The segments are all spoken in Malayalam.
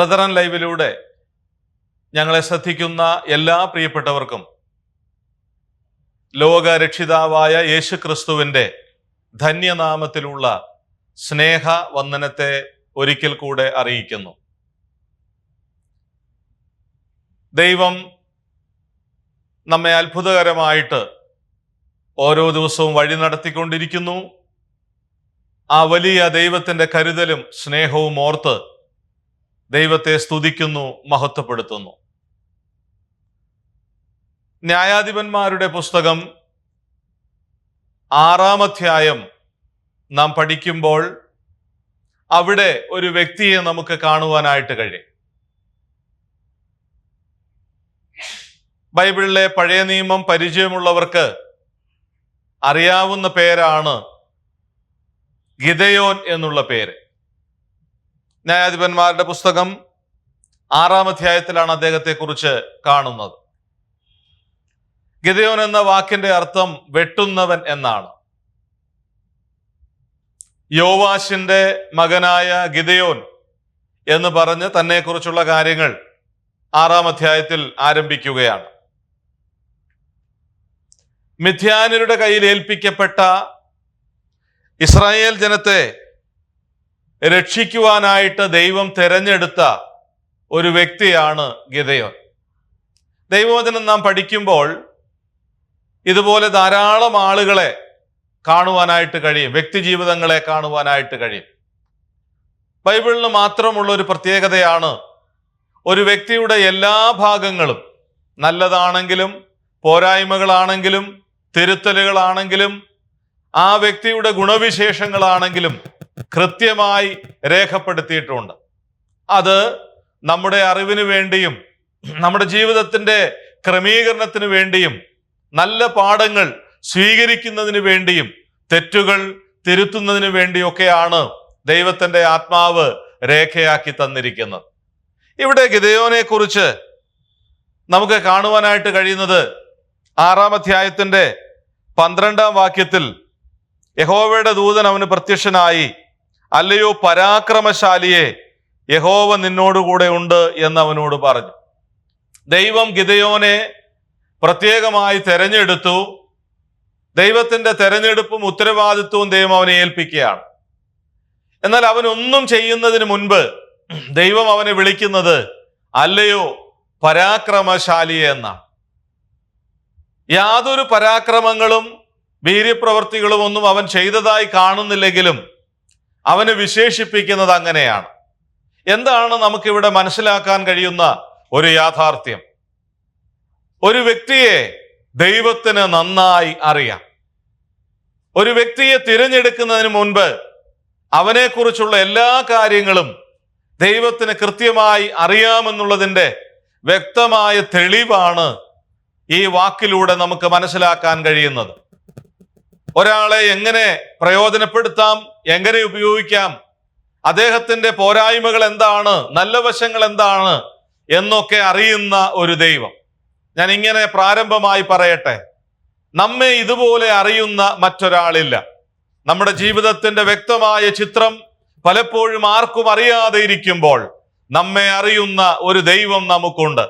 ബ്രദറൻ ലൈവിലൂടെ ഞങ്ങളെ ശ്രദ്ധിക്കുന്ന എല്ലാ പ്രിയപ്പെട്ടവർക്കും ലോക രക്ഷിതാവായ യേശു ക്രിസ്തുവിന്റെ ധന്യനാമത്തിലുള്ള സ്നേഹ വന്ദനത്തെ ഒരിക്കൽ കൂടെ അറിയിക്കുന്നു. ദൈവം നമ്മെ അത്ഭുതകരമായിട്ട് ഓരോ ദിവസവും വഴി നടത്തിക്കൊണ്ടിരിക്കുന്നു. ആ വലിയ ദൈവത്തിന്റെ കരുതലും സ്നേഹവും ഓർത്ത് ദൈവത്തെ സ്തുതിക്കുന്നു മഹത്വപ്പെടുത്തുന്നു. ന്യായാധിപന്മാരുടെ പുസ്തകം ആറാം അധ്യായം നാം പഠിക്കുമ്പോൾ അവിടെ ഒരു വ്യക്തിയെ നമുക്ക് കാണുവാനായിട്ട് കഴിയും. ബൈബിളിലെ പഴയ നിയമം പരിചയമുള്ളവർക്ക് അറിയാവുന്ന പേരാണ് ഗിതയോൻ എന്നുള്ള പേര്. ന്യായാധിപന്മാരുടെ പുസ്തകം ആറാം അധ്യായത്തിലാണ് അദ്ദേഹത്തെ കുറിച്ച് കാണുന്നത്. ഗിതയോൻ എന്ന വാക്കിന്റെ അർത്ഥം വെട്ടുന്നവൻ എന്നാണ്. യോവാശിന്റെ മകനായ ഗിതയോൻ എന്ന് പറഞ്ഞ് തന്നെക്കുറിച്ചുള്ള കാര്യങ്ങൾ ആറാം അധ്യായത്തിൽ ആരംഭിക്കുകയാണ്. മിഥ്യാനരുടെ കയ്യിൽ ഏൽപ്പിക്കപ്പെട്ട ഇസ്രായേൽ ജനത്തെ രക്ഷിക്കുവാനായിട്ട് ദൈവം തെരഞ്ഞെടുത്ത ഒരു വ്യക്തിയാണ് ഗിതയോൻ ദൈവവചനം നാം പഠിക്കുമ്പോൾ ഇതുപോലെ ധാരാളം ആളുകളെ കാണുവാനായിട്ട് കഴിയും. വ്യക്തി ജീവിതങ്ങളെ കാണുവാനായിട്ട് കഴിയും. ബൈബിളിന് മാത്രമുള്ള ഒരു പ്രത്യേകതയാണ് ഒരു വ്യക്തിയുടെ എല്ലാ ഭാഗങ്ങളും നല്ലതാണെങ്കിലും പോരായ്മകളാണെങ്കിലും തിരുത്തലുകളാണെങ്കിലും ആ വ്യക്തിയുടെ ഗുണവിശേഷങ്ങളാണെങ്കിലും കൃത്യമായി രേഖപ്പെടുത്തിയിട്ടുണ്ട്. അത് നമ്മുടെ അറിവിന് വേണ്ടിയും നമ്മുടെ ജീവിതത്തിന്റെ ക്രമീകരണത്തിന് വേണ്ടിയും നല്ല പാഠങ്ങൾ സ്വീകരിക്കുന്നതിന് വേണ്ടിയും തെറ്റുകൾ തിരുത്തുന്നതിന് വേണ്ടിയൊക്കെയാണ് ദൈവത്തിന്റെ ആത്മാവ് രേഖയാക്കി തന്നിരിക്കുന്നത്. ഇവിടെ ഗിതയോനെ കുറിച്ച് നമുക്ക് കാണുവാനായിട്ട് കഴിയുന്നത് ആറാം അധ്യായത്തിന്റെ പന്ത്രണ്ടാം വാക്യത്തിൽ യഹോവയുടെ ദൂതൻ അവന് പ്രത്യക്ഷനായി അല്ലയോ പരാക്രമശാലിയെ? യഹോവ നിന്നോടുകൂടെ ഉണ്ട് എന്ന് അവനോട് പറഞ്ഞു. ദൈവം ഗിതയോനെ പ്രത്യേകമായി തെരഞ്ഞെടുത്തു. ദൈവത്തിന്റെ തെരഞ്ഞെടുപ്പും ഉത്തരവാദിത്വവും ദൈവം അവനെ ഏൽപ്പിക്കുകയാണ്. എന്നാൽ അവനൊന്നും ചെയ്യുന്നതിന് മുൻപ് ദൈവം അവനെ വിളിക്കുന്നത് അല്ലയോ പരാക്രമശാലിയെ എന്നാണ്. യാതൊരു പരാക്രമങ്ങളും വീര്യപ്രവർത്തികളും ഒന്നും അവൻ ചെയ്തതായി കാണുന്നില്ലെങ്കിലും അവന് വിശേഷിപ്പിക്കുന്നത് അങ്ങനെയാണ്. എന്താണ് നമുക്കിവിടെ മനസ്സിലാക്കാൻ കഴിയുന്ന ഒരു യാഥാർത്ഥ്യം? ഒരു വ്യക്തിയെ ദൈവത്തിന് നന്നായി അറിയാം. ഒരു വ്യക്തിയെ തിരഞ്ഞെടുക്കുന്നതിന് മുൻപ് അവനെക്കുറിച്ചുള്ള എല്ലാ കാര്യങ്ങളും ദൈവത്തിന് കൃത്യമായി അറിയാമെന്നുള്ളതിന്റെ വ്യക്തമായ തെളിവാണ് ഈ വാക്കിലൂടെ നമുക്ക് മനസ്സിലാക്കാൻ കഴിയുന്നത്. ഒരാളെ എങ്ങനെ പ്രയോജനപ്പെടുത്താം? എങ്ങനെ ഉപയോഗിക്കാം? അദ്ദേഹത്തിന്റെ പോരായ്മകൾ എന്താണ്? നല്ല വശങ്ങൾ എന്താണ്? എന്നൊക്കെ അറിയുന്ന ഒരു ദൈവം. ഞാൻ ഇങ്ങനെ പ്രാരംഭമായി പറയട്ടെ. നമ്മെ ഇതുപോലെ അറിയുന്ന മറ്റൊരാളില്ല. നമ്മുടെ ജീവിതത്തിന്റെ വ്യക്തമായ ചിത്രം പലപ്പോഴും ആർക്കും അറിയാതെ ഇരിക്കുമ്പോൾ നമ്മെ അറിയുന്ന ഒരു ദൈവം നമുക്കുണ്ട്.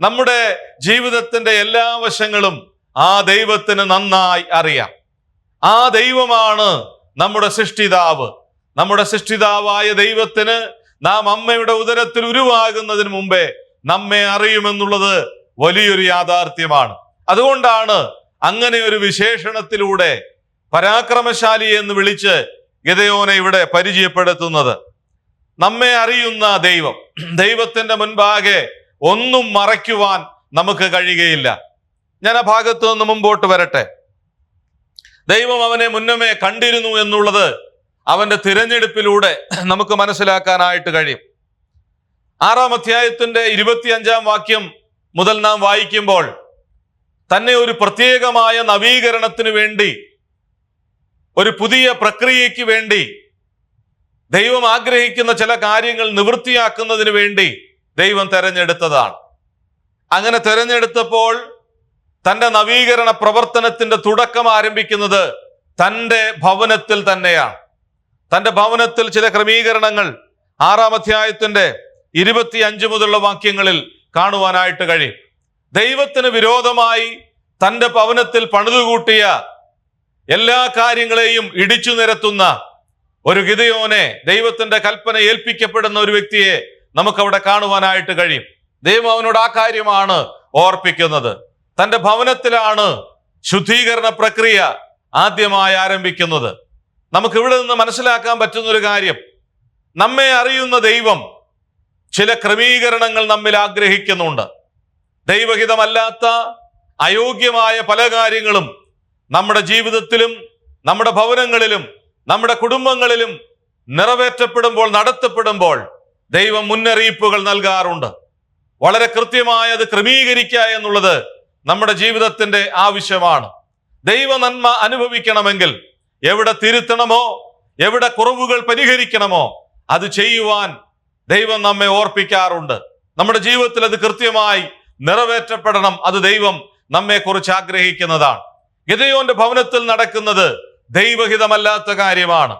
നമ്മുടെ ജീവിതത്തിന്റെ എല്ലാ വശങ്ങളും ആ ദൈവത്തിന് നന്നായി അറിയാം. ആ ദൈവമാണ് നമ്മുടെ സൃഷ്ടിതാവ്. നമ്മുടെ സൃഷ്ടിതാവായ ദൈവത്തിന് നാം അമ്മയുടെ ഉദരത്തിൽ ഉരുവാകുന്നതിന് മുമ്പേ നമ്മെ അറിയുമെന്നുള്ളത് വലിയൊരു യാഥാർത്ഥ്യമാണ്. അതുകൊണ്ടാണ് അങ്ങനെ ഒരു വിശേഷണത്തിലൂടെ പരാക്രമശാലി എന്ന് വിളിച്ച് ഗതയോനെ ഇവിടെ പരിചയപ്പെടുത്തുന്നത്. നമ്മെ അറിയുന്ന ദൈവം ദൈവത്തിന്റെ മുൻപാകെ ഒന്നും മറയ്ക്കുവാൻ നമുക്ക് കഴിയുകയില്ല. ഞാൻ ആ ഭാഗത്തു നിന്ന് മുമ്പോട്ട് വരട്ടെ. ദൈവം അവനെ മുന്നമേ കണ്ടിരുന്നു എന്നുള്ളത് അവന്റെ തിരഞ്ഞെടുപ്പിലൂടെ നമുക്ക് മനസ്സിലാക്കാനായിട്ട് കഴിയും. ആറാം അധ്യായത്തിന്റെ ഇരുപത്തിയഞ്ചാം വാക്യം മുതൽ നാം വായിക്കുമ്പോൾ തന്നെ ഒരു പ്രത്യേകമായ നവീകരണത്തിന് വേണ്ടി ഒരു പുതിയ പ്രക്രിയയ്ക്ക് വേണ്ടി ദൈവം ആഗ്രഹിക്കുന്ന ചില കാര്യങ്ങൾ നിവൃത്തിയാക്കുന്നതിന് വേണ്ടി ദൈവം തെരഞ്ഞെടുത്തതാണ്. അങ്ങനെ തെരഞ്ഞെടുത്തപ്പോൾ തന്റെ നവീകരണ പ്രവർത്തനത്തിന്റെ തുടക്കം ആരംഭിക്കുന്നത് തന്റെ ഭവനത്തിൽ തന്നെയാണ്. തന്റെ ഭവനത്തിൽ ചില ക്രമീകരണങ്ങൾ ആറാം അധ്യായത്തിന്റെ ഇരുപത്തി അഞ്ച് മുതലുള്ള വാക്യങ്ങളിൽ കാണുവാനായിട്ട് കഴിയും. ദൈവത്തിന് വിരോധമായി തന്റെ ഭവനത്തിൽ പണിതുകൂട്ടിയ എല്ലാ കാര്യങ്ങളെയും ഇടിച്ചു നിരത്തുന്ന ഒരു ഗിതയോനെ ദൈവത്തിന്റെ കൽപ്പന ഏൽപ്പിക്കപ്പെടുന്ന ഒരു വ്യക്തിയെ നമുക്കവിടെ കാണുവാനായിട്ട് കഴിയും. ദൈവം അവനോട് ആ കാര്യമാണ് ഓർപ്പിക്കുന്നത്. തന്റെ ഭവനത്തിലാണ് ശുദ്ധീകരണ പ്രക്രിയ ആദ്യമായി ആരംഭിക്കുന്നത്. നമുക്ക് ഇവിടെ നിന്ന് മനസ്സിലാക്കാൻ പറ്റുന്ന ഒരു കാര്യം. നമ്മെ അറിയുന്ന ദൈവം ചില ക്രമീകരണങ്ങൾ നമ്മിൽ ആഗ്രഹിക്കുന്നുണ്ട്. ദൈവഹിതമല്ലാത്ത അയോഗ്യമായ പല കാര്യങ്ങളും നമ്മുടെ ജീവിതത്തിലും നമ്മുടെ ഭവനങ്ങളിലും നമ്മുടെ കുടുംബങ്ങളിലും നിറവേറ്റപ്പെടുമ്പോൾ നടത്തപ്പെടുമ്പോൾ ദൈവം മുന്നറിയിപ്പുകൾ നൽകാറുണ്ട്. വളരെ കൃത്യമായി അത് ക്രമീകരിക്കുക എന്നുള്ളത് നമ്മുടെ ജീവിതത്തിന്റെ ആവശ്യമാണ്. ദൈവ നന്മ അനുഭവിക്കണമെങ്കിൽ എവിടെ തിരുത്തണമോ എവിടെ കുറവുകൾ പരിഹരിക്കണമോ അത് ചെയ്യുവാൻ ദൈവം നമ്മെ ഓർപ്പിക്കാറുണ്ട്. നമ്മുടെ ജീവിതത്തിൽ അത് കൃത്യമായി നിറവേറ്റപ്പെടണം. അത് ദൈവം നമ്മെ കുറിച്ച് ആഗ്രഹിക്കുന്നതാണ്. ഗിതയോന്റെ ഭവനത്തിൽ നടക്കുന്നത് ദൈവഹിതമല്ലാത്ത കാര്യമാണ്.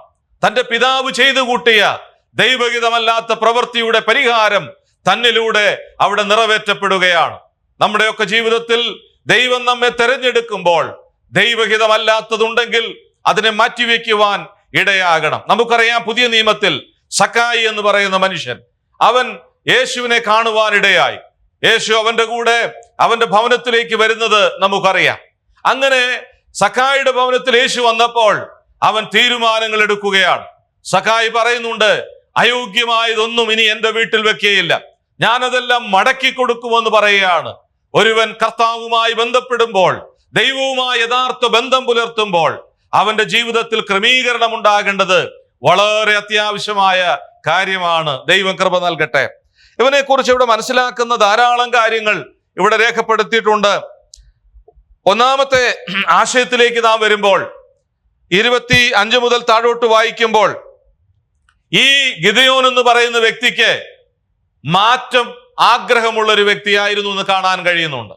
തന്റെ പിതാവ് ചെയ്തു കൂട്ടിയ ദൈവഹിതമല്ലാത്ത പ്രവൃത്തിയുടെ പരിഹാരം തന്നിലൂടെ അവിടെ നിറവേറ്റപ്പെടുകയാണ്. നമ്മുടെയൊക്കെ ജീവിതത്തിൽ ദൈവം നമ്മെ തെരഞ്ഞെടുക്കുമ്പോൾ ദൈവഹിതമല്ലാത്തതുണ്ടെങ്കിൽ അതിനെ മാറ്റിവെക്കുവാൻ ഇടയാകണം. നമുക്കറിയാം പുതിയ നിയമത്തിൽ സക്കായി എന്ന് പറയുന്ന മനുഷ്യൻ അവൻ യേശുവിനെ കാണുവാനിടയായി യേശു അവന്റെ കൂടെ അവന്റെ ഭവനത്തിലേക്ക് വരുന്നത് നമുക്കറിയാം. അങ്ങനെ സഖായിയുടെ ഭവനത്തിൽ യേശു വന്നപ്പോൾ അവൻ തീരുമാനങ്ങൾ എടുക്കുകയാണ്. സഖായി പറയുന്നുണ്ട് അയോഗ്യമായതൊന്നും ഇനി എന്റെ വീട്ടിൽ വെക്കുകയില്ല ഞാനതെല്ലാം മടക്കി കൊടുക്കുമെന്ന് പറയുകയാണ്. ഒരുവൻ കർത്താവുമായി ബന്ധപ്പെടുമ്പോൾ ദൈവവുമായി യഥാർത്ഥ ബന്ധം പുലർത്തുമ്പോൾ അവന്റെ ജീവിതത്തിൽ ക്രമീകരണം ഉണ്ടാകേണ്ടത് വളരെ അത്യാവശ്യമായ കാര്യമാണ്. ദൈവം കൃപ നൽകട്ടെ. ഇവനെ കുറിച്ച് ഇവിടെ മനസ്സിലാക്കുന്ന ധാരാളം കാര്യങ്ങൾ ഇവിടെ രേഖപ്പെടുത്തിയിട്ടുണ്ട്. ഒന്നാമത്തെ ആശയത്തിലേക്ക് നാം വരുമ്പോൾ ഇരുപത്തി അഞ്ച് മുതൽ താഴോട്ട് വായിക്കുമ്പോൾ ഈ ഗിതയോൻ എന്ന് പറയുന്ന വ്യക്തിക്ക് മാറ്റം ആഗ്രഹമുള്ള ഒരു വ്യക്തിയായിരുന്നു എന്ന് കാണാൻ കഴിയുന്നുണ്ട്.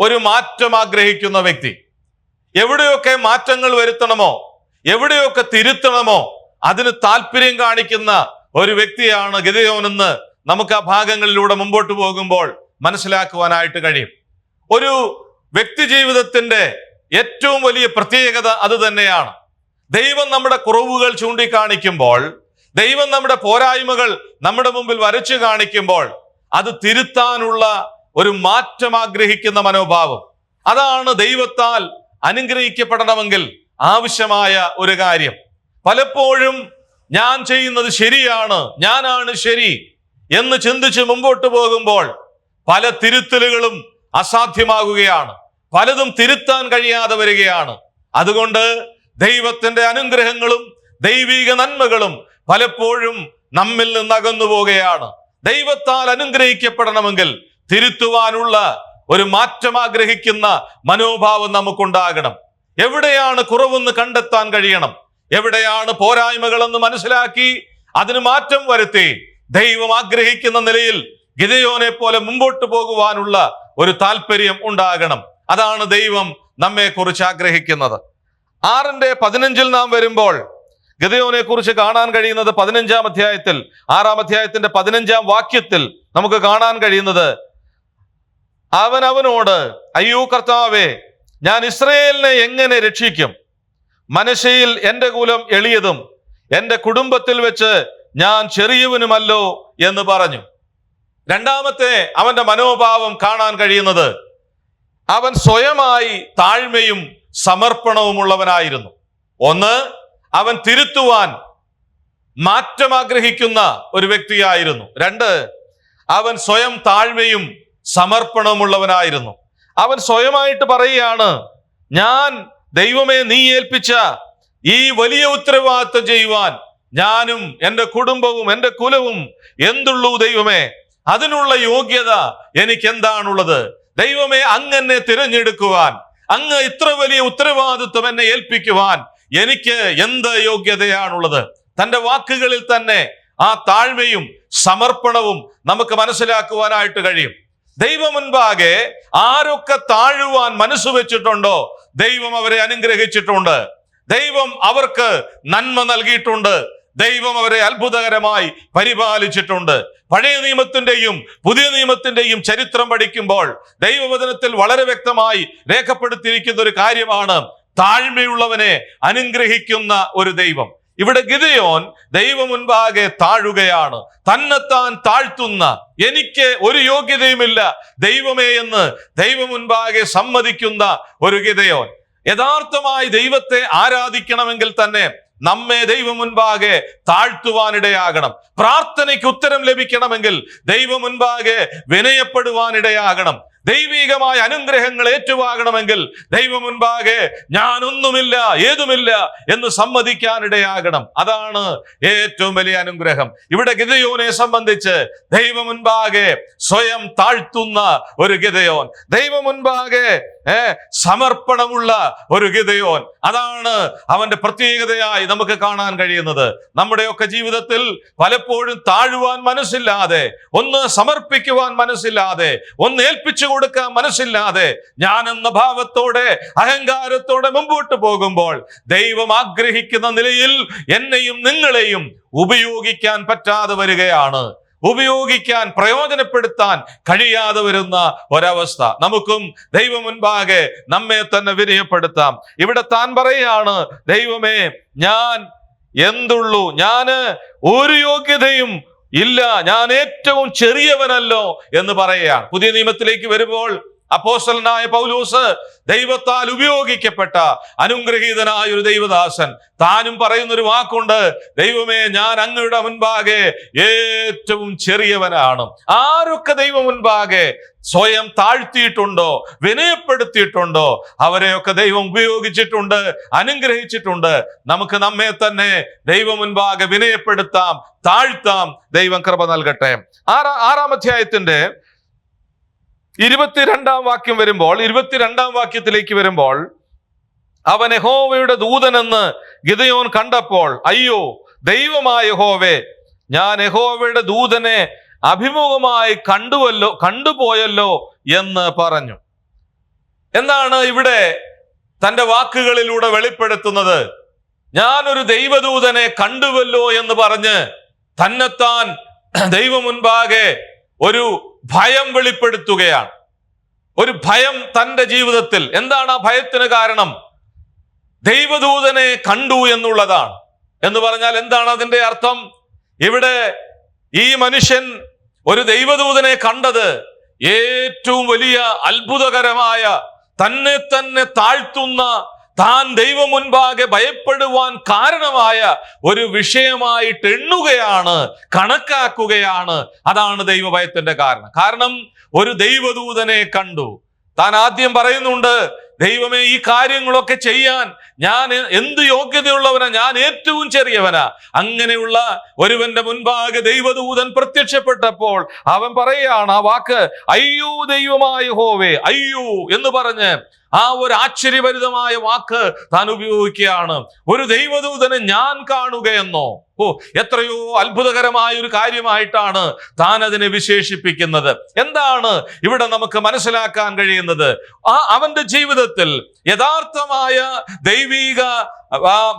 ഒരു മാറ്റം ആഗ്രഹിക്കുന്ന വ്യക്തി. എവിടെയൊക്കെ മാറ്റങ്ങൾ വരുത്തണമോ എവിടെയൊക്കെ തിരുത്തണമോ അതിന് താല്പര്യം കാണിക്കുന്ന ഒരു വ്യക്തിയാണ് ഗതിയോനെന്ന് നമുക്ക് ആ ഭാഗങ്ങളിലൂടെ മുമ്പോട്ട് പോകുമ്പോൾ മനസ്സിലാക്കുവാനായിട്ട് കഴിയും. ഒരു വ്യക്തി ജീവിതത്തിന്റെ ഏറ്റവും വലിയ പ്രത്യേകത അത് തന്നെയാണ്. ദൈവം നമ്മുടെ കുറവുകൾ ചൂണ്ടിക്കാണിക്കുമ്പോൾ ദൈവം നമ്മുടെ പോരായ്മകൾ നമ്മുടെ മുമ്പിൽ വരച്ചു കാണിക്കുമ്പോൾ അത് തിരുത്താനുള്ള ഒരു മാറ്റം ആഗ്രഹിക്കുന്ന മനോഭാവം. അതാണ് ദൈവത്താൽ അനുഗ്രഹിക്കപ്പെടണമെങ്കിൽ ആവശ്യമായ ഒരു കാര്യം. പലപ്പോഴും ഞാൻ ചെയ്യുന്നത് ശരിയാണ് ഞാനാണ് ശരി എന്ന് ചിന്തിച്ച് മുമ്പോട്ട് പോകുമ്പോൾ പല തിരുത്തലുകളും അസാധ്യമാകുകയാണ്. പലതും തിരുത്താൻ കഴിയാതെ വരികയാണ്. അതുകൊണ്ട് ദൈവത്തിന്റെ അനുഗ്രഹങ്ങളും ദൈവിക നന്മകളും പലപ്പോഴും നമ്മിൽ നിന്ന് അകന്നു പോവുകയാണ് ദൈവത്താൽ അനുഗ്രഹിക്കപ്പെടണമെങ്കിൽ തിരുത്തുവാനുള്ള ഒരു മാറ്റം ആഗ്രഹിക്കുന്ന മനോഭാവം നമുക്കുണ്ടാകണം. എവിടെയാണ് കുറവെന്ന് കണ്ടെത്താൻ കഴിയണം? എവിടെയാണ് പോരായ്മകളെന്ന് മനസ്സിലാക്കി അതിന് മാറ്റം വരുത്തി ദൈവം ആഗ്രഹിക്കുന്ന നിലയിൽ ഗിതയോനെ പോലെ മുമ്പോട്ട് പോകുവാനുള്ള ഒരു താല്പര്യം ഉണ്ടാകണം. അതാണ് ദൈവം നമ്മെ കുറിച്ച് ആഗ്രഹിക്കുന്നത്. ആറിന്റെ പതിനഞ്ചിൽ നാം വരുമ്പോൾ ഗതയോനെ കുറിച്ച് കാണാൻ കഴിയുന്നത് പതിനഞ്ചാം അധ്യായത്തിൽ ആറാം അധ്യായത്തിന്റെ പതിനഞ്ചാം വാക്യത്തിൽ നമുക്ക് കാണാൻ കഴിയുന്നത് അവൻ അവനോട് അയ്യോ കർത്താവേ ഞാൻ ഇസ്രയേലിനെ എങ്ങനെ രക്ഷിക്കും? മനശയിൽ എന്റെ കുലം എളിയതും എന്റെ കുടുംബത്തിൽ വെച്ച് ഞാൻ ചെറിയവനുമല്ലോ എന്ന് പറഞ്ഞു. രണ്ടാമത്തെ അവന്റെ മനോഭാവം കാണാൻ കഴിയുന്നത് അവൻ സ്വയമായി താഴ്മയും സമർപ്പണവുമുള്ളവനായിരുന്നു. ഒന്ന് അവൻ തിരുത്തുവാൻ മാറ്റം ആഗ്രഹിക്കുന്ന ഒരു വ്യക്തിയായിരുന്നു. രണ്ട് അവൻ സ്വയം താഴ്മയും സമർപ്പണമുള്ളവനായിരുന്നു അവൻ സ്വയമായിട്ട് പറയുകയാണ് ഞാൻ ദൈവമേ നീ ഏൽപ്പിച്ച ഈ വലിയ ഉത്തരവാദിത്വം ചെയ്യുവാൻ ഞാനും എന്റെ കുടുംബവും എന്റെ കുലവും എന്തുള്ളൂ ദൈവമേ? അതിനുള്ള യോഗ്യത എനിക്ക് എന്താണുള്ളത് ദൈവമേ അങ്ങനെ തിരഞ്ഞെടുക്കുവാൻ അങ്ങ് ഇത്ര വലിയ ഉത്തരവാദിത്വം എന്നെ ഏൽപ്പിക്കുവാൻ എനിക്ക് എന്ത് യോഗ്യതയാണുള്ളത്? തന്റെ വാക്കുകളിൽ തന്നെ ആ താഴ്മയും സമർപ്പണവും നമുക്ക് മനസ്സിലാക്കുവാനായിട്ട് കഴിയും. ദൈവം മുൻപാകെ ആരൊക്കെ താഴുവാൻ മനസ്സ് വെച്ചിട്ടുണ്ടോ ദൈവം അവരെ അനുഗ്രഹിച്ചിട്ടുണ്ട്. ദൈവം അവർക്ക് നന്മ നൽകിയിട്ടുണ്ട്. ദൈവം അവരെ അത്ഭുതകരമായി പരിപാലിച്ചിട്ടുണ്ട്. പഴയ നിയമത്തിന്റെയും പുതിയ നിയമത്തിന്റെയും ചരിത്രം പഠിക്കുമ്പോൾ ദൈവവചനത്തിൽ വളരെ വ്യക്തമായി രേഖപ്പെടുത്തിയിരിക്കുന്ന ഒരു കാര്യമാണ്. താഴ്മയുള്ളവനെ അനുഗ്രഹിക്കുന്ന ഒരു ദൈവം. ഇവിടെ ഗിതയോൻ ദൈവം മുൻപാകെ താഴുകയാണ്. തന്നെത്താൻ താഴ്ത്തുന്ന എനിക്ക് ഒരു യോഗ്യതയുമില്ല. ദൈവമേ എന്ന് ദൈവം മുൻപാകെ സമ്മതിക്കുന്ന ഒരു ഗിതയോൻ യഥാർത്ഥമായി ദൈവത്തെ ആരാധിക്കണമെങ്കിൽ തന്നെ നമ്മെ ദൈവം മുൻപാകെ താഴ്ത്തുവാനിടയാകണം. പ്രാർത്ഥനയ്ക്ക് ഉത്തരം ലഭിക്കണമെങ്കിൽ ദൈവം മുൻപാകെ വിനയപ്പെടുവാനിടയാകണം. ദൈവികമായ അനുഗ്രഹങ്ങൾ ഏറ്റുവാകണമെങ്കിൽ ദൈവം മുൻപാകെ ഞാനൊന്നുമില്ല ഏതുമില്ല എന്ന് സമ്മതിക്കാനിടയാകണം. അതാണ് ഏറ്റവും വലിയ അനുഗ്രഹം. ഇവിടെ ഗിതയോനെ സംബന്ധിച്ച് ദൈവം മുൻപാകെ സ്വയം താഴ്ത്തുന്ന ഒരു ഗിതയോൻ ദൈവം മുൻപാകെ ഏ സമർപ്പണമുള്ള ഒരു ഗിതയോൻ അതാണ് അവന്റെ പ്രത്യേകതയായി നമുക്ക് കാണാൻ കഴിയുന്നത്. നമ്മുടെയൊക്കെ ജീവിതത്തിൽ പലപ്പോഴും താഴുവാൻ മനസ്സില്ലാതെ ഒന്ന് സമർപ്പിക്കുവാൻ മനസ്സില്ലാതെ ഒന്ന് ഏൽപ്പിച്ചു കൊടുക്കാൻ മനസ്സില്ലാതെ ഞാൻ എന്ന ഭാവത്തോടെ അഹങ്കാരത്തോടെ മുമ്പോട്ട് പോകുമ്പോൾ ദൈവം ആഗ്രഹിക്കുന്ന നിലയിൽ എന്നെയും നിങ്ങളെയും ഉപയോഗിക്കാൻ പറ്റാതെ വരികയാണ്. ഉപയോഗിക്കാൻ പ്രയോജനപ്പെടുത്താൻ കഴിയാതെ വരുന്ന ഒരവസ്ഥ. നമുക്കും ദൈവം മുൻപാകെ നമ്മെ തന്നെ വിനയപ്പെടുത്താം. ഇവിടെ താൻ പറയാണ് ദൈവമേ ഞാൻ എന്തുള്ളൂ? ഞാൻ ഒരു യോഗ്യതയും ഇല്ല. ഞാൻ ഏറ്റവും ചെറിയവനല്ലോ എന്ന് പറയുകയാണ്. പുതിയ നിയമത്തിലേക്ക് വരുമ്പോൾ അപ്പോസ്റ്റലനായ പൗലൂസ് ദൈവത്താൽ ഉപയോഗിക്കപ്പെട്ട അനുഗ്രഹീതനായ ഒരു ദൈവദാസൻ. താനും പറയുന്ന ഒരു വാക്കുണ്ട് ദൈവമേ ഞാൻ അങ്ങയുടെ മുൻപാകെ ഏറ്റവും ചെറിയവനാണ്. ആരൊക്കെ ദൈവം മുൻപാകെ സ്വയം താഴ്ത്തിയിട്ടുണ്ടോ വിനയപ്പെടുത്തിയിട്ടുണ്ടോ അവരെയൊക്കെ ദൈവം ഉപയോഗിച്ചിട്ടുണ്ട് അനുഗ്രഹിച്ചിട്ടുണ്ട്. നമുക്ക് നമ്മെ തന്നെ ദൈവം മുൻപാകെ വിനയപ്പെടുത്താം താഴ്ത്താം. ദൈവം കൃപ നൽകട്ടെ. ആറാ ആറാം അധ്യായത്തിന്റെ ഇരുപത്തിരണ്ടാം വാക്യം വരുമ്പോൾ ഇരുപത്തിരണ്ടാം വാക്യത്തിലേക്ക് വരുമ്പോൾ അവൻ യഹോവയുടെ ദൂതനെന്ന് ഗിതയോൻ കണ്ടപ്പോൾ അയ്യോ ദൈവമായ യഹോവേ ഞാൻ യഹോവയുടെ ദൂതനെ അഭിമുഖമായി കണ്ടുവല്ലോ കണ്ടുപോയല്ലോ എന്ന് പറഞ്ഞു. എന്താണ് ഇവിടെ തന്റെ വാക്കുകളിലൂടെ വെളിപ്പെടുത്തുന്നത്? ഞാനൊരു ദൈവദൂതനെ കണ്ടുവല്ലോ എന്ന് പറഞ്ഞ് തന്നെത്താൻ ദൈവമുൻപാകെ ഒരു ഭയം വെളിപ്പെടുത്തുകയാണ്. ഒരു ഭയം തന്റെ ജീവിതത്തിൽ. എന്താണ് ആ ഭയത്തിന് കാരണം? ദൈവദൂതനെ കണ്ടു എന്നുള്ളതാണ്. എന്ന് പറഞ്ഞാൽ എന്താണ് അതിന്റെ അർത്ഥം? ഇവിടെ ഈ മനുഷ്യൻ ഒരു ദൈവദൂതനെ കണ്ടത് ഏറ്റവും വലിയ അത്ഭുതകരമായ തന്നെ തന്നെ താഴ്ത്തുന്ന താൻ ദൈവം മുൻപാകെ ഭയപ്പെടുവാൻ കാരണമായ ഒരു വിഷയമായിട്ട് എണ്ണുകയാണ് കണക്കാക്കുകയാണ്. അതാണ് ദൈവഭയത്തിന്റെ കാരണം. കാരണം ഒരു ദൈവദൂതനെ കണ്ടു. താൻ ആദ്യം പറയുന്നുണ്ട് ദൈവമേ ഈ കാര്യങ്ങളൊക്കെ ചെയ്യാൻ ഞാൻ എന്ത് യോഗ്യതയുള്ളവനാ? ഞാൻ ഏറ്റവും ചെറിയവനാ. അങ്ങനെയുള്ള ഒരുവന്റെ മുൻപാകെ ദൈവദൂതൻ പ്രത്യക്ഷപ്പെട്ടപ്പോൾ അവൻ പറയുകയാണ് ആ വാക്ക് അയ്യോ ദൈവമായ ഹോവേ അയ്യോ എന്ന് പറഞ്ഞ് ആ ഒരു ആശ്ചര്യഭരിതമായ വാക്ക് താൻ ഉപയോഗിക്കുകയാണ്. ഒരു ദൈവദൂതനെ ഞാൻ കാണുകയെന്നോ ഓ എത്രയോ അത്ഭുതകരമായ ഒരു കാര്യമായിട്ടാണ് താൻ അതിനെ വിശേഷിപ്പിക്കുന്നത്. എന്താണ് ഇവിടെ നമുക്ക് മനസ്സിലാക്കാൻ കഴിയുന്നത്? ആ അവന്റെ ജീവിതത്തിൽ യഥാർത്ഥമായ ദൈവീക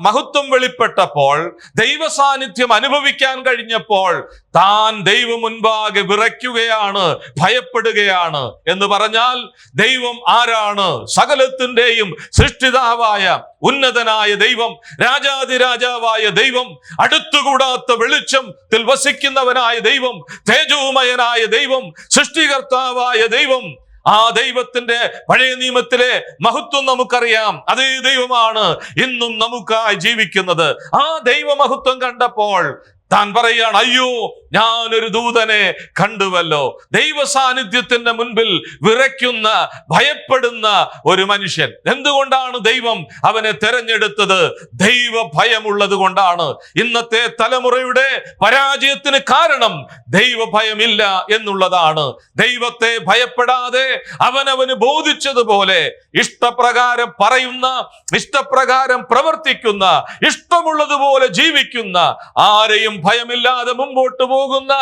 മഹത്വം വെളിപ്പെട്ടപ്പോൾ ദൈവ സാന്നിധ്യം അനുഭവിക്കാൻ കഴിഞ്ഞപ്പോൾ താൻ ദൈവം മുൻപാകെ വിറയ്ക്കുകയാണ് ഭയപ്പെടുകയാണ് എന്ന് പറഞ്ഞാൽ ദൈവം ആരാണ്? സകലത്തിന്റെയും സൃഷ്ടിതാവായ ഉന്നതനായ ദൈവം രാജാതിരാജാവായ ദൈവം അടുത്തുകൂടാത്ത വെളിച്ചത്തിൽ വസിക്കുന്നവനായ ദൈവം തേജോമയനായ ദൈവം സൃഷ്ടികർത്താവായ ദൈവം ആ ദൈവത്തിന്റെ പഴയ നിയമത്തിലെ മഹത്വം നമുക്കറിയാം. അതേ ദൈവമാണ് ഇന്നും നമുക്കായി ജീവിക്കുന്നത്. ആ ദൈവമഹത്വം കണ്ടപ്പോൾ താൻ പറയാണ് അയ്യോ ഞാനൊരു ദൂതനെ കണ്ടുവല്ലോ. ദൈവ സാന്നിധ്യത്തിന്റെ മുൻപിൽ വിറയ്ക്കുന്ന ഭയപ്പെടുന്ന ഒരു മനുഷ്യൻ. എന്തുകൊണ്ടാണ് ദൈവം അവനെ തെരഞ്ഞെടുത്തത്? ദൈവ ഭയമുള്ളത് കൊണ്ടാണ്. ഇന്നത്തെ തലമുറയുടെ പരാജയത്തിന് കാരണം ദൈവ ഭയമില്ല എന്നുള്ളതാണ്. ദൈവത്തെ ഭയപ്പെടാതെ അവനവന് ബോധിച്ചതുപോലെ ഇഷ്ടപ്രകാരം പറയുന്ന ഇഷ്ടപ്രകാരം പ്രവർത്തിക്കുന്ന ഇഷ്ടമുള്ളതുപോലെ ജീവിക്കുന്ന ആരെയും ഭയമില്ലാതെ മുമ്പോട്ട് പോകുന്ന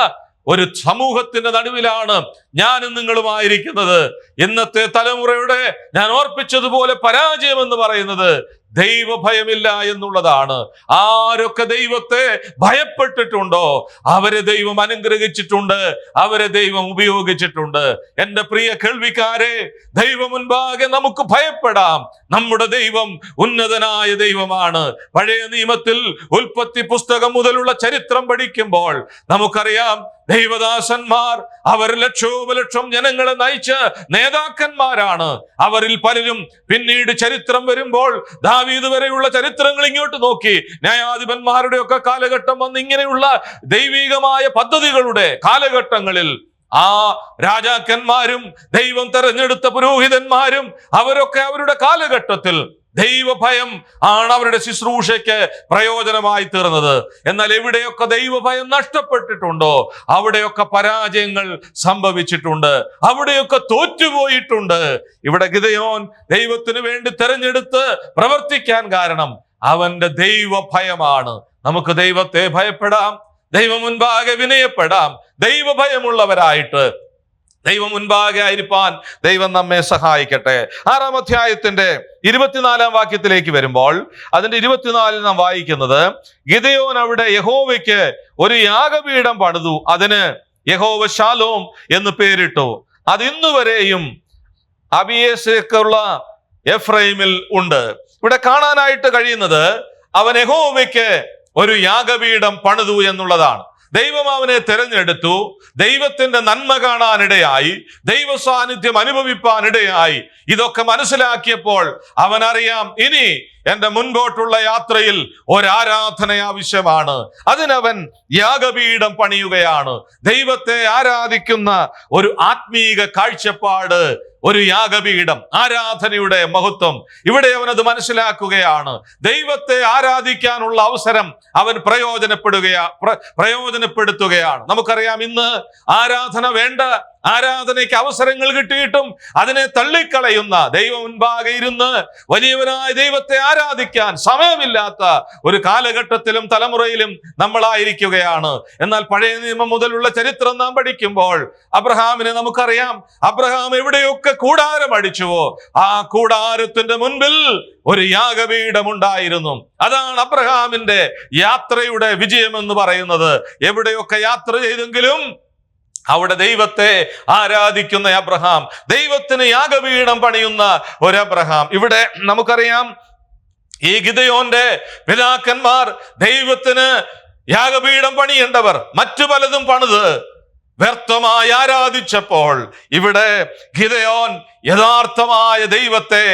ഒരു സമൂഹത്തിന്റെ നടുവിലാണ് ഞാനും നിങ്ങളും ആയിരിക്കുന്നത് ഇന്നത്തെ തലമുറയുടെ ഞാൻ ഓർപ്പിച്ചതുപോലെ പരാജയം എന്ന് പറയുന്നത് ദൈവഭയമില്ല എന്നുള്ളതാണ്. ആരൊക്കെ ദൈവത്തെ ഭയപ്പെട്ടിട്ടുണ്ടോ? അവരെ ദൈവം അനുഗ്രഹിച്ചിട്ടുണ്ട്. അവരെ ദൈവം ഉപയോഗിച്ചിട്ടുണ്ട്. എന്റെ പ്രിയ കേൾവിക്കാരെ ദൈവം മുൻപാകെ നമുക്ക് ഭയപ്പെടാം. നമ്മുടെ ദൈവം ഉന്നതനായ ദൈവമാണ്. പഴയ നിയമത്തിൽ ഉൽപ്പത്തി പുസ്തകം മുതലുള്ള ചരിത്രം പഠിക്കുമ്പോൾ നമുക്കറിയാം ദൈവദാസന്മാർ അവർ ലക്ഷോപലക്ഷം ജനങ്ങളെ നയിച്ച നേതാക്കന്മാരാണ്. അവരിൽ പലരും പിന്നീട് ചരിത്രം വരുമ്പോൾ ദാവീദ് വരെയുള്ള ചരിത്രങ്ങൾ ഇങ്ങോട്ട് നോക്കി. ന്യായാധിപന്മാരുടെ ഒക്കെ കാലഘട്ടം വന്ന് ഇങ്ങനെയുള്ള ദൈവികമായ പദ്ധതികളുടെ കാലഘട്ടങ്ങളിൽ ആ രാജാക്കന്മാരും ദൈവം തെരഞ്ഞെടുത്ത പുരോഹിതന്മാരും അവരൊക്കെ അവരുടെ കാലഘട്ടത്തിൽ ദൈവഭയം ആണ് അവരുടെ ശുശ്രൂഷയ്ക്ക് പ്രയോജനമായി തീർന്നത്. എന്നാൽ എവിടെയൊക്കെ ദൈവഭയം നഷ്ടപ്പെട്ടിട്ടുണ്ടോ അവിടെയൊക്കെ പരാജയങ്ങൾ സംഭവിച്ചിട്ടുണ്ട് അവിടെയൊക്കെ തോറ്റുപോയിട്ടുണ്ട്. ഇവിടെ ഗിതയോൻ ദൈവത്തിന് വേണ്ടി തെരഞ്ഞെടുത്ത് പ്രവർത്തിക്കാൻ കാരണം അവന്റെ ദൈവഭയമാണ്. നമുക്ക് ദൈവത്തെ ഭയപ്പെടാം ദൈവം മുൻപാകെ വിനയപ്പെടാം ദൈവഭയമുള്ളവരായിട്ട് ദൈവം മുൻപാകെ ആയിരിക്കാൻ ദൈവം നമ്മെ സഹായിക്കട്ടെ. ആറാം അധ്യായത്തിന്റെ ഇരുപത്തിനാലാം വാക്യത്തിലേക്ക് വരുമ്പോൾ അതിന്റെ ഇരുപത്തിനാലിൽ നാം വായിക്കുന്നത് ഗിതയോൻ അവിടെ യഹോവയ്ക്ക് ഒരു യാഗപീഠം പണിതു. അതിന് യഹോവ ശാലോം എന്ന് പേരിട്ടു. അത് ഇന്നുവരെയും അബിയേസേക്കുള്ള എഫ്രൈമിൽ ഉണ്ട്. ഇവിടെ കാണാനായിട്ട് കഴിയുന്നത് അവൻ യഹോവയ്ക്ക് ഒരു യാഗപീഠം പണിതു എന്നുള്ളതാണ്. ദൈവം അവനെ തെരഞ്ഞെടുത്തു. ദൈവത്തിന്റെ നന്മ കാണാനിടയായി. ദൈവ സാന്നിധ്യം അനുഭവിപ്പാനിടയായി. ഇതൊക്കെ മനസ്സിലാക്കിയപ്പോൾ അവനറിയാം ഇനി എന്റെ മുൻപോട്ടുള്ള യാത്രയിൽ ഒരാരാധന ആവശ്യമാണ് അതിനവൻ യാഗപീഠം പണിയുകയാണ്. ദൈവത്തെ ആരാധിക്കുന്ന ഒരു ആത്മീക കാഴ്ചപ്പാട് ഒരു യാഗപീഠം ആരാധനയുടെ മഹത്വം. ഇവിടെ അവൻ അത് മനസ്സിലാക്കുകയാണ്. ദൈവത്തെ ആരാധിക്കാനുള്ള അവസരം അവൻ പ്രയോജനപ്പെടുകയാ പ്രയോജനപ്പെടുത്തുകയാണ്. നമുക്കറിയാം ഇന്ന് ആരാധന വേണ്ട ആരാധനയ്ക്ക് അവസരങ്ങൾ കിട്ടിയിട്ടും അതിനെ തള്ളിക്കളയുന്ന ദൈവം മുൻപാകെ ഇരുന്ന് വലിയവനായ ദൈവത്തെ ആരാധിക്കാൻ സമയമില്ലാത്ത ഒരു കാലഘട്ടത്തിലും തലമുറയിലും നമ്മളായിരിക്കുകയാണ്. എന്നാൽ പഴയ നിയമം മുതലുള്ള ചരിത്രം നാം പഠിക്കുമ്പോൾ അബ്രഹാമിനെ നമുക്കറിയാം. അബ്രഹാം എവിടെയൊക്കെ കൂടാരം അടിച്ചുവോ ആ കൂടാരത്തിന്റെ മുൻപിൽ ഒരു യാഗപീഠമുണ്ടായിരുന്നു. അതാണ് അബ്രഹാമിന്റെ യാത്രയുടെ വിജയം എന്ന് പറയുന്നത്. എവിടെയൊക്കെ യാത്ര ചെയ്തെങ്കിലും അവിടെ ദൈവത്തെ ആരാധിക്കുന്ന അബ്രഹാം ദൈവത്തിന് യാഗപീഠം പണിയുന്ന ഒരു അബ്രഹാം ഇവിടെ നമുക്കറിയാം ഈ ഗിതയോന്റെ പിതാക്കന്മാർ ദൈവത്തിന് യാഗപീഠം പണിയേണ്ടവർ മറ്റു പലതും പണിത് വ്യർത്ഥമായി ആരാധിച്ചപ്പോൾ ഇവിടെ ഗിതയോൻ യഥാർത്ഥമായ ദൈവത്തെ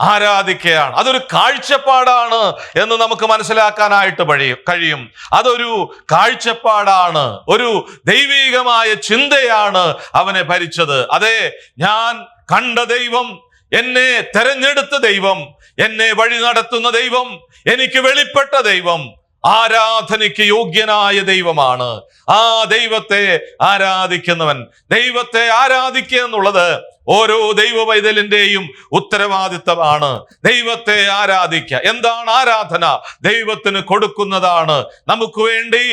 ആരാധിക്കുകയാണ് അതൊരു കാഴ്ചപ്പാടാണ് എന്ന് നമുക്ക് മനസ്സിലാക്കാനായിട്ട് കഴിയും കഴിയും. അതൊരു കാഴ്ചപ്പാടാണ്. ഒരു ദൈവീകമായ ചിന്തയാണ് അവനെ ഭരിച്ചത്. അതെ ഞാൻ കണ്ട ദൈവം എന്നെ തെരഞ്ഞെടുത്ത ദൈവം എന്നെ വഴി നടത്തുന്ന ദൈവം എനിക്ക് വെളിപ്പെട്ട ദൈവം ആരാധനയ്ക്ക് യോഗ്യനായ ദൈവമാണ്. ആ ദൈവത്തെ ആരാധിക്കുന്നവൻ. ദൈവത്തെ ആരാധിക്കുക എന്നുള്ളത് ഓരോ ദൈവ പൈതലിന്റെയും ഉത്തരവാദിത്തമാണ്. ദൈവത്തെ ആരാധിക്കുക എന്താണ് ആരാധന? ദൈവത്തിന് കൊടുക്കുന്നതാണ്. നമുക്ക് വേണ്ടി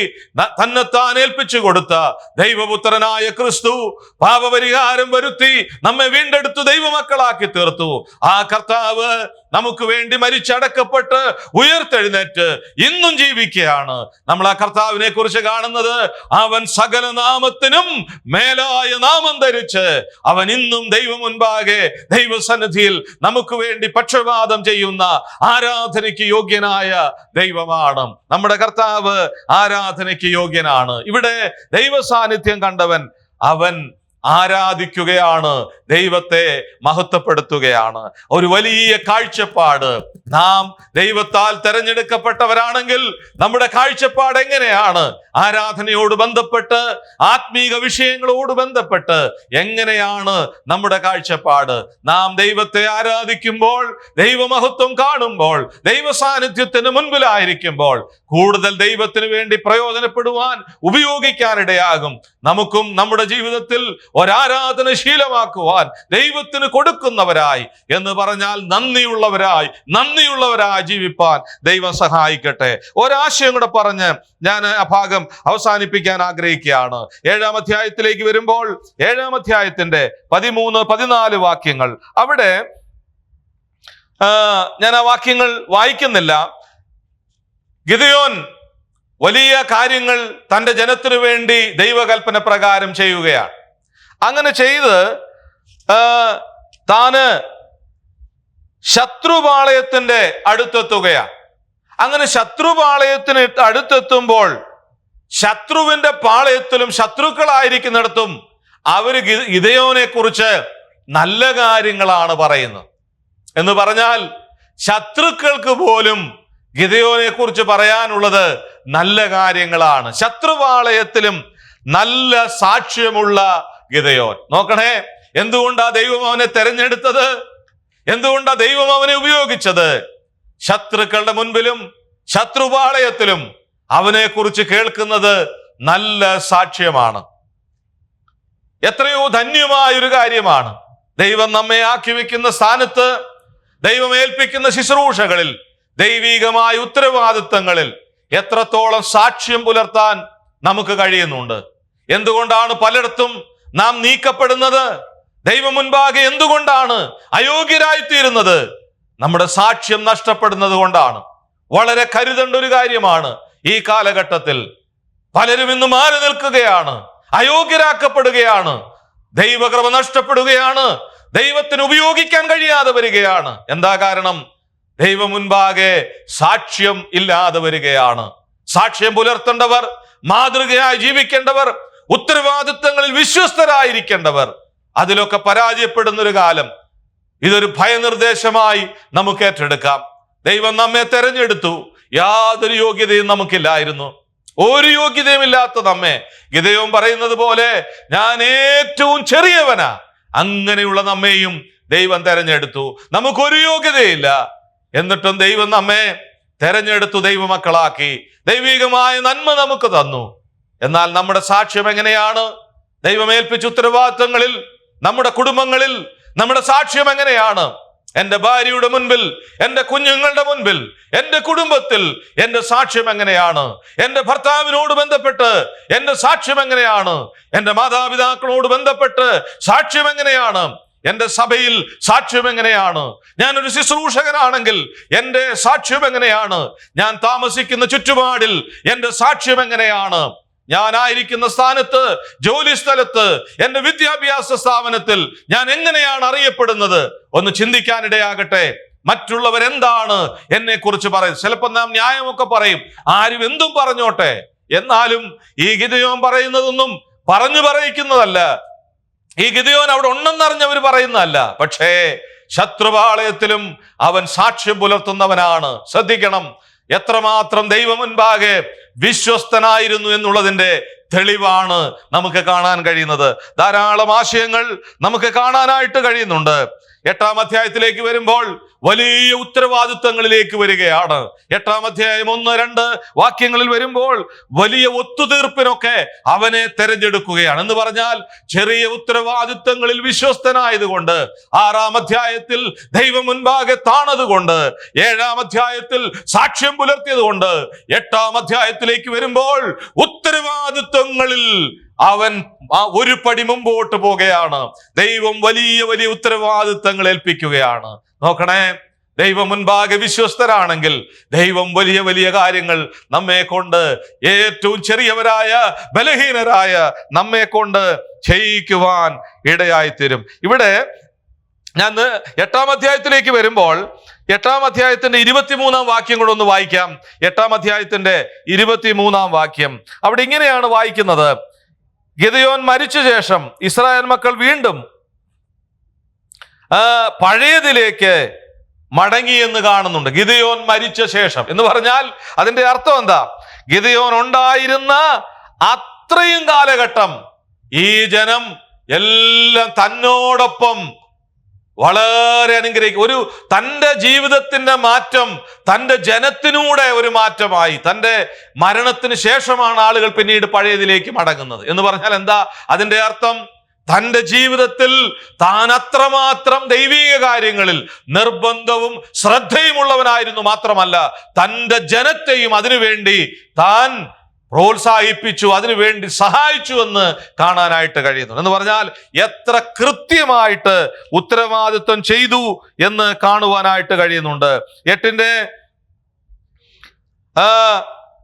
തന്നെത്താൻ ഏൽപ്പിച്ചു കൊടുത്ത ദൈവപുത്രനായ ക്രിസ്തു പാപപരിഹാരം വരുത്തി നമ്മെ വീണ്ടെടുത്തു ദൈവമക്കളാക്കി തീർത്തു. ആ കർത്താവ് നമുക്ക് വേണ്ടി മരിച്ചടക്കപ്പെട്ട് ഉയർത്തെഴുന്നേറ്റ് ഇന്നും ജീവിക്കുകയാണ്. നമ്മൾ ആ കർത്താവിനെ കുറിച്ച് കാണുന്നത് അവൻ സകല നാമത്തിനും മേലായ നാമം ധരിച്ച് അവൻ ഇന്നും ദൈവം മുൻപാകെ ദൈവസന്നിധിയിൽ നമുക്ക് വേണ്ടി പക്ഷപാതം ചെയ്യുന്ന ആരാധനയ്ക്ക് യോഗ്യനായ ദൈവമാണ്. നമ്മുടെ കർത്താവ് ആരാധനയ്ക്ക് യോഗ്യനാണ്. ഇവിടെ ദൈവ സാന്നിധ്യം കണ്ടവൻ അവൻ ആരാധിക്കുകയാണ് ദൈവത്തെ മഹത്വപ്പെടുത്തുകയാണ്. ഒരു വലിയ കാഴ്ചപ്പാട്. നാം ദൈവത്താൽ തെരഞ്ഞെടുക്കപ്പെട്ടവരാണെങ്കിൽ നമ്മുടെ കാഴ്ചപ്പാട് എങ്ങനെയാണ്? ആരാധനയോട് ബന്ധപ്പെട്ട് ആത്മീക വിഷയങ്ങളോട് ബന്ധപ്പെട്ട് എങ്ങനെയാണ് നമ്മുടെ കാഴ്ചപ്പാട്? നാം ദൈവത്തെ ആരാധിക്കുമ്പോൾ ദൈവമഹത്വം കാണുമ്പോൾ ദൈവ സാന്നിധ്യത്തിന് മുൻപിലായിരിക്കുമ്പോൾ കൂടുതൽ ദൈവത്തിന് വേണ്ടി പ്രയോജനപ്പെടുവാൻ ഉപയോഗിക്കാനിടയാകും. നമുക്കും നമ്മുടെ ജീവിതത്തിൽ ഒരാരാധന ശീലമാക്കുവാൻ ദൈവത്തിന് കൊടുക്കുന്നവരായി എന്ന് പറഞ്ഞാൽ നന്ദിയുള്ളവരായി നന്ദിയുള്ളവരായി ജീവിപ്പാൻ ദൈവം സഹായിക്കട്ടെ. ഒരാശയം കൂടെ പറഞ്ഞ് ഞാൻ ആ ഭാഗം അവസാനിപ്പിക്കാൻ ആഗ്രഹിക്കുകയാണ്. ഏഴാം അധ്യായത്തിലേക്ക് വരുമ്പോൾ ഏഴാം അധ്യായത്തിന്റെ പതിമൂന്ന് പതിനാല് വാക്യങ്ങൾ. അവിടെ ഞാൻ ആ വാക്യങ്ങൾ വായിക്കുന്നില്ല. ഗിതയോൻ വലിയ കാര്യങ്ങൾ തന്റെ ജനത്തിനു വേണ്ടി ദൈവകൽപ്പന പ്രകാരം ചെയ്യുകയാണ്. അങ്ങനെ ചെയ്ത് താന് ശത്രുപാളയത്തിന്റെ അടുത്തെത്തുകയാണ്. അങ്ങനെ ശത്രുപാളയത്തിന് അടുത്തെത്തുമ്പോൾ ശത്രുവിന്റെ പാളയത്തിലും ശത്രുക്കളായിരിക്കുന്നിടത്തും അവർ ഇതയോനെ കുറിച്ച് നല്ല കാര്യങ്ങളാണ് പറയുന്നത്. എന്ന് പറഞ്ഞാൽ ശത്രുക്കൾക്ക് പോലും ഗിതയോനെ കുറിച്ച് പറയാനുള്ളത് നല്ല കാര്യങ്ങളാണ്. ശത്രുപാളയത്തിലും നല്ല സാക്ഷ്യമുള്ള ഗിദയോൻ നോക്കണേ എന്തുകൊണ്ടാ ദൈവം അവനെ തെരഞ്ഞെടുത്തത്? എന്തുകൊണ്ടാ ദൈവം അവനെ ഉപയോഗിച്ചത്? ശത്രുക്കളുടെ മുൻപിലും ശത്രുപാളയത്തിലും അവനെ കുറിച്ച് കേൾക്കുന്നത് നല്ല സാക്ഷ്യമാണ്. എത്രയോ ധന്യമായൊരു കാര്യമാണ്. ദൈവം നമ്മെ ആക്കി വെക്കുന്ന സ്ഥാനത്ത് ദൈവം ഏൽപ്പിക്കുന്ന ശുശ്രൂഷകളിൽ ദൈവീകമായ ഉത്തരവാദിത്തങ്ങളിൽ എത്രത്തോളം സാക്ഷ്യം പുലർത്താൻ നമുക്ക് കഴിയുന്നുണ്ട്. എന്തുകൊണ്ടാണ് പലയിടത്തും നാം നീക്കപ്പെടുന്നത് ദൈവം മുൻപാകെ എന്തുകൊണ്ടാണ് അയോഗ്യരായിത്തീരുന്നത്? നമ്മുടെ സാക്ഷ്യം നഷ്ടപ്പെടുന്നത് കൊണ്ടാണ്. വളരെ കരുതേണ്ട ഒരു കാര്യമാണ് ഈ കാലഘട്ടത്തിൽ. പലരും ഇന്ന് മാറി നിൽക്കുകയാണ് അയോഗ്യരാക്കപ്പെടുകയാണ് ദൈവകൃപ നഷ്ടപ്പെടുകയാണ് ദൈവത്തിന് ഉപയോഗിക്കാൻ കഴിയാതെ വരികയാണ്. എന്താ കാരണം? ദൈവം മുൻപാകെ സാക്ഷ്യം ഇല്ലാതെ വരികയാണ്. സാക്ഷ്യം പുലർത്തേണ്ടവർ മാതൃകയായി ജീവിക്കേണ്ടവർ ഉത്തരവാദിത്തങ്ങളിൽ വിശ്വസ്തരായിരിക്കേണ്ടവർ. അതിലൊക്കെ പരാജയപ്പെടുന്ന ഒരു കാലം. ഇതൊരു ഭയനിർദ്ദേശമായി നമുക്ക് ഏറ്റെടുക്കാം. ദൈവം നമ്മെ തെരഞ്ഞെടുത്തു. യാതൊരു യോഗ്യതയും നമുക്കില്ലായിരുന്നു. ഒരു യോഗ്യതയും ഇല്ലാത്ത നമ്മെ. ഗിതയും പറയുന്നത് പോലെ ഞാൻ ഏറ്റവും ചെറിയവനാ. അങ്ങനെയുള്ള നമ്മെയും ദൈവം തെരഞ്ഞെടുത്തു. നമുക്കൊരു യോഗ്യതയില്ല. എന്നിട്ടും ദൈവം നമ്മെ തെരഞ്ഞെടുത്തു ദൈവമക്കളാക്കി. ദൈവികമായ നന്മ നമുക്ക് തന്നു. എന്നാൽ നമ്മുടെ സാക്ഷ്യം എങ്ങനെയാണ്? ദൈവമേൽപ്പിച്ച ഉത്തരവാദിത്വങ്ങളിൽ നമ്മുടെ കുടുംബങ്ങളിൽ നമ്മുടെ സാക്ഷ്യം എങ്ങനെയാണ്? എന്റെ ഭാര്യയുടെ മുൻപിൽ എന്റെ കുഞ്ഞുങ്ങളുടെ മുൻപിൽ എന്റെ കുടുംബത്തിൽ എന്റെ സാക്ഷ്യം എങ്ങനെയാണ്? എന്റെ ഭർത്താവിനോട് ബന്ധപ്പെട്ട് എന്റെ സാക്ഷ്യം എങ്ങനെയാണ്? എന്റെ മാതാപിതാക്കളോട് ബന്ധപ്പെട്ട് സാക്ഷ്യം എങ്ങനെയാണ്? എന്റെ സഭയിൽ സാക്ഷ്യം എങ്ങനെയാണ്? ഞാൻ ഞാനൊരു ശുശ്രൂഷകനാണെങ്കിൽ എന്റെ സാക്ഷ്യം എങ്ങനെയാണ്? ഞാൻ താമസിക്കുന്ന ചുറ്റുപാടിൽ എന്റെ സാക്ഷ്യം എങ്ങനെയാണ്? ഞാനായിരിക്കുന്ന സ്ഥാനത്ത് ജോലി സ്ഥലത്ത് എന്റെ വിദ്യാഭ്യാസ സ്ഥാപനത്തിൽ ഞാൻ എങ്ങനെയാണ് അറിയപ്പെടുന്നത്? ഒന്ന് ചിന്തിക്കാനിടയാകട്ടെ. മറ്റുള്ളവർ എന്താണ് എന്നെ കുറിച്ച് പറയും ചിലപ്പോൾ നാം ന്യായമൊക്കെ പറയും. ആരും എന്തും പറഞ്ഞോട്ടെ. എന്നാലും ഈ ഗിതയോൻ പറയുന്നതൊന്നും പറഞ്ഞു പറയിക്കുന്നതല്ല. ഈ ഗിതയോൻ അവിടെ ഉണ്ടെന്നറിഞ്ഞവർ പറയുന്നതല്ല. പക്ഷേ ശത്രുപാളയത്തിലും അവൻ സാക്ഷ്യം പുലർത്തുന്നവനാണ്. ശ്രദ്ധിക്കണം. എത്രമാത്രം ദൈവമുൻപാകെ വിശ്വസ്തനായിരുന്നു എന്നുള്ളതിന്റെ തെളിവാണ് നമുക്ക് കാണാൻ കഴിയുന്നത്. ധാരാളം ആശയങ്ങൾ നമുക്ക് കാണാനായിട്ട് കഴിയുന്നുണ്ട്. എട്ടാം അധ്യായത്തിലേക്ക് വരുമ്പോൾ വലിയ ഉത്തരവാദിത്വങ്ങളിലേക്ക് വരികയാണ്. എട്ടാം അധ്യായം ഒന്ന് രണ്ട് വാക്യങ്ങളിൽ വരുമ്പോൾ വലിയ ഒത്തുതീർപ്പിനൊക്കെ അവനെ തെരഞ്ഞെടുക്കുകയാണ്. എന്ന് പറഞ്ഞാൽ ചെറിയ ഉത്തരവാദിത്വങ്ങളിൽ വിശ്വസ്തനായതുകൊണ്ട് ആറാം അധ്യായത്തിൽ ദൈവം മുൻപാകെ താണതുകൊണ്ട് ഏഴാം അധ്യായത്തിൽ സാക്ഷ്യം പുലർത്തിയത് കൊണ്ട് എട്ടാം അധ്യായത്തിലേക്ക് വരുമ്പോൾ ഉത്തരവാദിത്വങ്ങളിൽ അവൻ ഒരു പടി മുമ്പോട്ട് പോകുകയാണ്. ദൈവം വലിയ വലിയ ഉത്തരവാദിത്തങ്ങൾ ഏൽപ്പിക്കുകയാണ്. നോക്കണേ ദൈവം മുൻപാകെ വിശ്വസ്തരാണെങ്കിൽ ദൈവം വലിയ വലിയ കാര്യങ്ങൾ നമ്മെ കൊണ്ട് ഏറ്റവും ചെറിയവരായ ബലഹീനരായ നമ്മെ കൊണ്ട് ചെയ്യിക്കുവാൻ ഇടയായിത്തീരും. ഇവിടെ ഞാൻ എട്ടാം അധ്യായത്തിലേക്ക് വരുമ്പോൾ എട്ടാം അധ്യായത്തിന്റെ ഇരുപത്തിമൂന്നാം വാക്യം കൂടെ ഒന്ന് വായിക്കാം. എട്ടാം അധ്യായത്തിന്റെ ഇരുപത്തിമൂന്നാം വാക്യം. അവിടെ ഇങ്ങനെയാണ് വായിക്കുന്നത്. ഗിതയോൻ മരിച്ച ശേഷം ഇസ്രായേൽ മക്കൾ വീണ്ടും പഴയതിലേക്ക് മടങ്ങി എന്ന് കാണുന്നുണ്ട്. ഗിതയോൻ മരിച്ച ശേഷം എന്ന് പറഞ്ഞാൽ അതിന്റെ അർത്ഥം എന്താ? ഗിതയോൻ ഉണ്ടായിരുന്ന അത്രയും കാലഘട്ടം ഈ ജനം എല്ലാം തന്നോടൊപ്പം വളരെ അനുഗ്രഹിക്കും. ഒരു തന്റെ ജീവിതത്തിന്റെ മാറ്റം തന്റെ ജനത്തിനൂടെ ഒരു മാറ്റമായി തന്റെ മരണത്തിന് ശേഷമാണ് ആളുകൾ പിന്നീട് പഴയതിലേക്ക് മടങ്ങുന്നത്. എന്ന് പറഞ്ഞാൽ എന്താ? അതിന്റെ അർത്ഥം തന്റെ ജീവിതത്തിൽ താൻ അത്രമാത്രം ദൈവീക കാര്യങ്ങളിൽ നിർബന്ധവും ശ്രദ്ധയുമുള്ളവനായിരുന്നു മാത്രമല്ല തന്റെ ജനത്തെയും അതിനുവേണ്ടി താൻ പ്രോത്സാഹിപ്പിച്ചു അതിനുവേണ്ടി സഹായിച്ചു എന്ന് കാണാനായിട്ട് കഴിയുന്നു എന്ന് പറഞ്ഞാൽ എത്ര കൃത്യമായിട്ട് ഉത്തരവാദിത്വം ചെയ്തു എന്ന് കാണുവാനായിട്ട് കഴിയുന്നുണ്ട്. എട്ടിന്റെ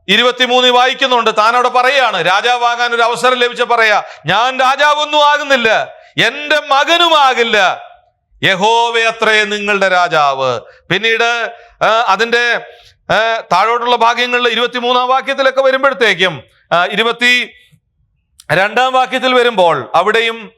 ഇരുപത്തിമൂന്ന് വായിക്കുന്നുണ്ട്. താനവിടെ പറയാണ് രാജാവാകാൻ ഒരു അവസരം ലഭിച്ച പറയാ ഞാൻ രാജാവൊന്നും ആകുന്നില്ല എന്റെ മകനുമാകില്ല യഹോവയത്രേ നിങ്ങളുടെ രാജാവ്. പിന്നീട് അതിന്റെ താഴോട്ടുള്ള ഭാഗ്യങ്ങളിൽ ഇരുപത്തിമൂന്നാം വാക്യത്തിലൊക്കെ വരുമ്പോഴത്തേക്കും ഇരുപത്തി രണ്ടാം വാക്യത്തിൽ വരുമ്പോൾ അവിടെയും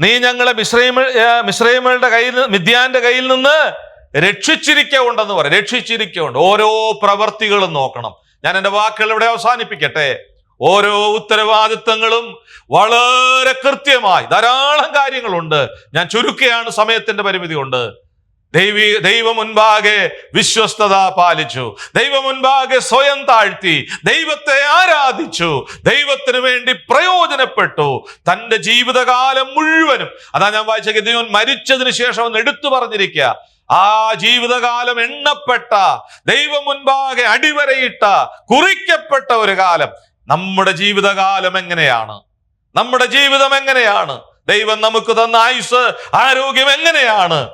നീ ഞങ്ങളെ മിശ്രൈമ മിശ്രൈമകളുടെ കയ്യിൽ മിഥ്യാന്റെ കയ്യിൽ നിന്ന് രക്ഷിച്ചിരിക്കുണ്ടെന്ന് പറയും. രക്ഷിച്ചിരിക്കുണ്ട് ഓരോ പ്രവർത്തികളും നോക്കണം. ഞാൻ എന്റെ വാക്കുകൾ ഇവിടെ അവസാനിപ്പിക്കട്ടെ. ഓരോ ഉത്തരവാദിത്തങ്ങളും വളരെ കൃത്യമായി ധാരാളം കാര്യങ്ങളുണ്ട്. ഞാൻ ചുരുക്കുകയാണ് സമയത്തിന്റെ പരിമിതി കൊണ്ട് ദൈവീ ദൈവം മുൻപാകെ വിശ്വസ്തത പാലിച്ചു. ദൈവം മുൻപാകെ സ്വയം താഴ്ത്തി ദൈവത്തെ ആരാധിച്ചു ദൈവത്തിന് വേണ്ടി പ്രയോജനപ്പെട്ടു. തന്റെ ജീവിതകാലം മുഴുവനും അതാ ഞാൻ വായിച്ച ഗതിയോൻ മരിച്ചതിന് ശേഷം ഒന്ന് എടുത്തു പറഞ്ഞിരിക്കുക ആ ജീവിതകാലം എണ്ണപ്പെട്ട ദൈവം മുൻപാകെ അടിവരയിട്ട കുറിക്കപ്പെട്ട ഒരു കാലം നമ്മുടെ ജീവിതകാലം എങ്ങനെയാണ്? നമ്മുടെ ജീവിതം എങ്ങനെയാണ്? ദൈവം നമുക്ക് തന്ന ആയുസ് ആരോഗ്യം എങ്ങനെയാണ്?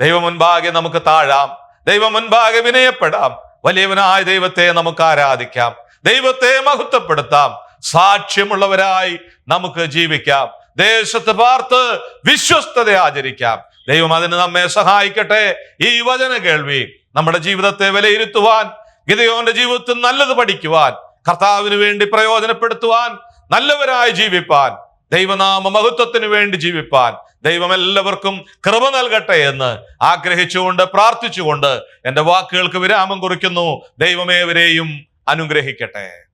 ദൈവം മുൻപാകെ നമുക്ക് താഴാം. ദൈവം മുൻപാകെ വിനയപ്പെടാം. വലിയവനായ ദൈവത്തെ നമുക്ക് ആരാധിക്കാം. ദൈവത്തെ മഹത്വപ്പെടുത്താം. സാക്ഷ്യമുള്ളവരായി നമുക്ക് ജീവിക്കാം. ദേശത്ത് പാർത്ത് വിശ്വസ്തത ആചരിക്കാം. ദൈവം അതിന് നമ്മെ സഹായിക്കട്ടെ. ഈ വചന കേൾവി. നമ്മുടെ ജീവിതത്തെ വിലയിരുത്തുവാൻ ഗിതയോന്റെ ജീവിതത്തിൽ നല്ലത് പഠിക്കുവാൻ കർത്താവിന് വേണ്ടി പ്രയോജനപ്പെടുത്തുവാൻ നല്ലവരായി ജീവിപ്പാൻ ദൈവനാമ മഹത്വത്തിന് വേണ്ടി ജീവിപ്പാൻ ദൈവം എല്ലാവർക്കും കൃപ നൽകട്ടെ എന്ന് ആഗ്രഹിച്ചുകൊണ്ട് പ്രാർത്ഥിച്ചുകൊണ്ട് എന്റെ വാക്കുകൾക്ക് വിരാമം കുറിക്കുന്നു. ദൈവമേവരെയും അനുഗ്രഹിക്കട്ടെ.